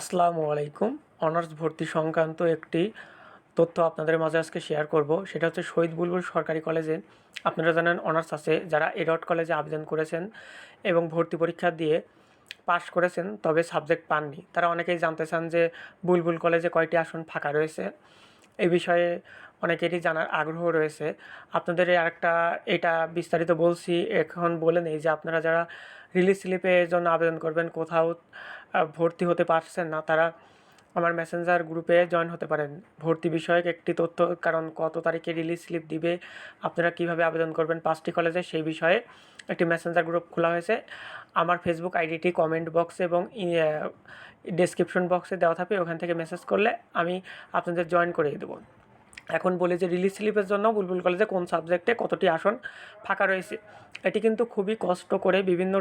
আসসালামু আলাইকুম। অনার্স ভর্তি সংক্রান্ত একটি তথ্য আপনাদের মাঝে আজকে শেয়ার করব। সেটা হচ্ছে শহীদ বুলবুল সরকারি কলেজে। আপনারা জানেন, অনার্স আছে, যারা এডট কলেজে আবেদন করেছেন এবং ভর্তি পরীক্ষা দিয়ে পাশ করেছেন, তবে সাবজেক্ট পাননি। তারা অনেকেই জানতে চান যে বুলবুল কলেজে কয়টি আসন ফাঁকা রয়েছে। এই বিষয়ে অনেকেরই জানার আগ্রহ রয়েছে। আপনাদের আরেকটা, এটা বিস্তারিত বলছি। এখন বলে নেই যে আপনারা যারা রিলিজ স্লিপের জন্য আবেদন করবেন, কোথাও ভর্তি হতে পারছেন না, তারা আমার মেসেঞ্জার গ্রুপে জয়েন হতে পারেন। ভর্তি বিষয়ক একটি তথ্য, কারণ কত তারিখে রিলিজ স্লিপ দিবে, আপনারা কীভাবে আবেদন করবেন পাঁচটি কলেজে সেই বিষয়ে একটি মেসেঞ্জার গ্রুপ খোলা হয়েছে। আমার ফেসবুক আইডিটি কমেন্ট বক্সে এবং ডেসক্রিপশন বক্সে দেওয়া থাকবে, ওখান থেকে মেসেজ করলে আমি আপনাদের জয়েন করিয়ে দেবো। এখন বলি যে রিলিজ স্লিপের জন্য বুলবুল কলেজে কোন সাবজেক্টে কতটি আসন ফাঁকা রয়েছে। এটি কিন্তু খুবই কষ্ট করে বিভিন্ন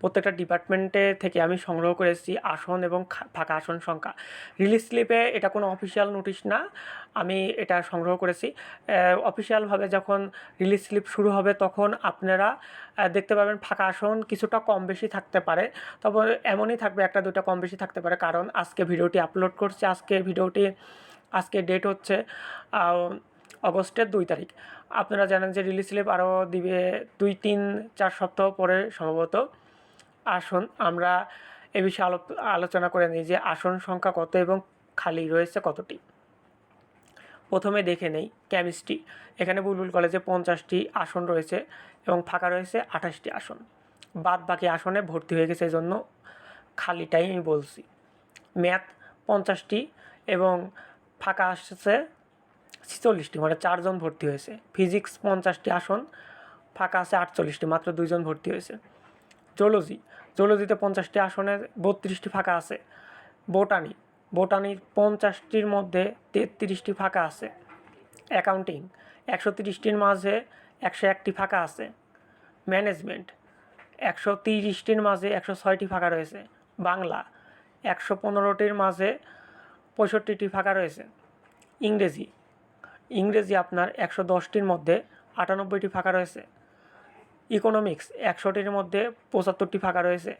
প্রত্যেকটা ডিপার্টমেন্টে থেকে আমি সংগ্রহ করেছি আসন এবং ফাঁকা আসন সংখ্যা। রিলিজ স্লিপে এটা কোনো অফিসিয়াল নোটিশ না, আমি এটা সংগ্রহ করেছি। অফিসিয়ালভাবে যখন রিলিজ স্লিপ শুরু হবে তখন আপনারা দেখতে পাবেন ফাঁকা আসন কিছুটা কম বেশি থাকতে পারে। তবে এমনই থাকবে, একটা দুটো কম বেশি থাকতে পারে। কারণ আজকে ভিডিওটি আপলোড করছি, আজকে ভিডিওটি আজকে ডেট হচ্ছে অগস্টের দুই তারিখ। আপনারা জানেন যে রিলিজ স্লিপ আরও দিবে দুই, তিন, চার সপ্তাহ পরে সম্ভবত। আসুন, আমরা এ বিষয়ে আলো- আলোচনা করে নিই যে আসন সংখ্যা কত এবং খালি রয়েছে কতটি। প্রথমে দেখে নেই কেমিস্ট্রি এখানে বুলবুল কলেজে পঞ্চাশটি আসন রয়েছে এবং ফাঁকা রয়েছে আঠাশটি আসন। বাদ বাকি আসনে ভর্তি হয়ে গেছে এই জন্য খালিটাই আমি বলছি। ম্যাথ পঞ্চাশটি এবং ফাঁকা আসছে ছিচল্লিশটি মানে চারজন ভর্তি হয়েছে। ফিজিক্স পঞ্চাশটি আসন, ফাঁকা আছে আটচল্লিশটি, মাত্র দুইজন ভর্তি হয়েছে। জোলজি, জুলজিতে পঞ্চাশটি আসনে বত্রিশটি ফাঁকা আছে। বোটানি, বোটানির পঞ্চাশটির মধ্যে তেত্রিশটি ফাঁকা আছে। অ্যাকাউন্টিং, একশো তিরিশটির মাঝে একশো একটি ফাঁকা আছে। ম্যানেজমেন্ট, একশো তিরিশটির মাঝে একশো ছয়টি ফাঁকা রয়েছে। বাংলা, একশো পনেরোটির মাঝে পঁয়ষট্টিটি ফাঁকা রয়েছে। ইংরেজি। ইংরেজি আপনার একশো দশটির মধ্যে আটানব্বইটি ফাঁকা রয়েছে। ইকোনমিক্স একশোটির মধ্যে পঁচাত্তরটি ফাঁকা রয়েছে।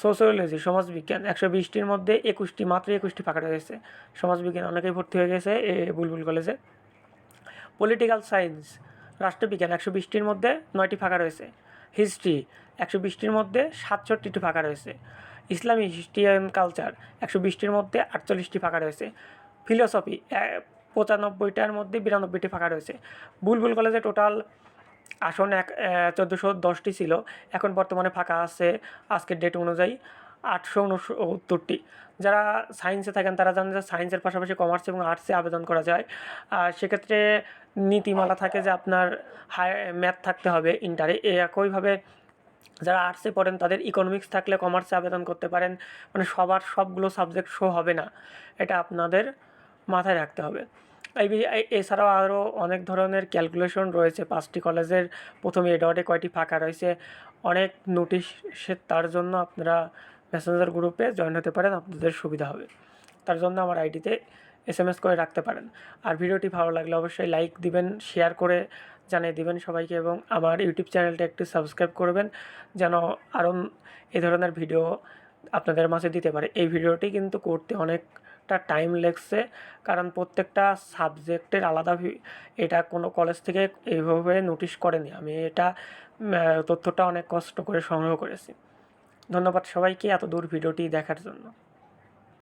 সোশিওলজি সমাজবিজ্ঞান একশো বিশটির মধ্যে একুশটি, মাত্র একুশটি ফাঁকা রয়েছে। সমাজবিজ্ঞান অনেকেই ভর্তি হয়ে গেছে এ, বুলবুল কলেজে। পলিটিক্যাল সায়েন্স, রাষ্ট্রবিজ্ঞান একশো বিশটির মধ্যে নয়টি ফাঁকা রয়েছে। হিস্ট্রি একশো বিশটির মধ্যে সাতষট্টিটি ফাঁকা রয়েছে। ইসলামী হিস্ট্রি অ্যান্ড কালচার একশো বিশটির মধ্যে আটচল্লিশটি ফাঁকা রয়েছে। ফিলোসফি পঁচানব্বইটার মধ্যে বিরানব্বইটি ফাঁকা রয়েছে। বুলবুল কলেজে টোটাল আসন এক চোদ্দোশো দশটি ছিল। এখন বর্তমানে ফাঁকা আছে আজকের ডেট অনুযায়ী আটশো উনসত্তরটি। যারা সায়েন্সে থাকেন তারা জানেন যে সায়েন্সের পাশাপাশি কমার্স এবং আর্টসে আবেদন করা যায়। আর সেক্ষেত্রে নীতিমালা থাকে যে আপনার হাই ম্যাথ থাকতে হবে ইন্টারে। এ, একইভাবে যারা আর্টসে পড়েন, তাদের ইকোনমিক্স থাকলে কমার্সে আবেদন করতে পারেন। মানে সবার সবগুলো সাবজেক্ট শো হবে না। এটা আপনাদের মাথায় রাখতে হবে। এই এছাড়াও আরও অনেক ধরনের ক্যালকুলেশন রয়েছে। পাঁচটি কলেজের প্রথমে এডওয়ার্ডে কয়টি ফাঁকা রয়েছে। অনেক নোটিশ তার জন্য আপনারা মেসেঞ্জার গ্রুপে জয়েন হতে পারেন। আপনাদের সুবিধা হবে। তার জন্য আমার আইডিতে এস এম এস করে রাখতে পারেন। আর ভিডিওটি ভালো লাগলে অবশ্যই লাইক দিবেন শেয়ার করে জানিয়ে দিবেন সবাইকে এবং আমার ইউটিউব চ্যানেলটা একটু সাবস্ক্রাইব করবেন যেন আরও এই ধরনের ভিডিও আপনাদের মাঝে দিতে পারে। এই ভিডিওটি কিন্তু করতে অনেকটা টাইম লেগছে, কারণ প্রত্যেকটা সাবজেক্টের আলাদা এটা কোনো কলেজ থেকে এইভাবে নোটিশ করেনি। আমি এটা তথ্যটা অনেক কষ্ট করে সংগ্রহ করেছি। ধন্যবাদ সবাইকে এত দূর ভিডিওটি দেখার জন্য।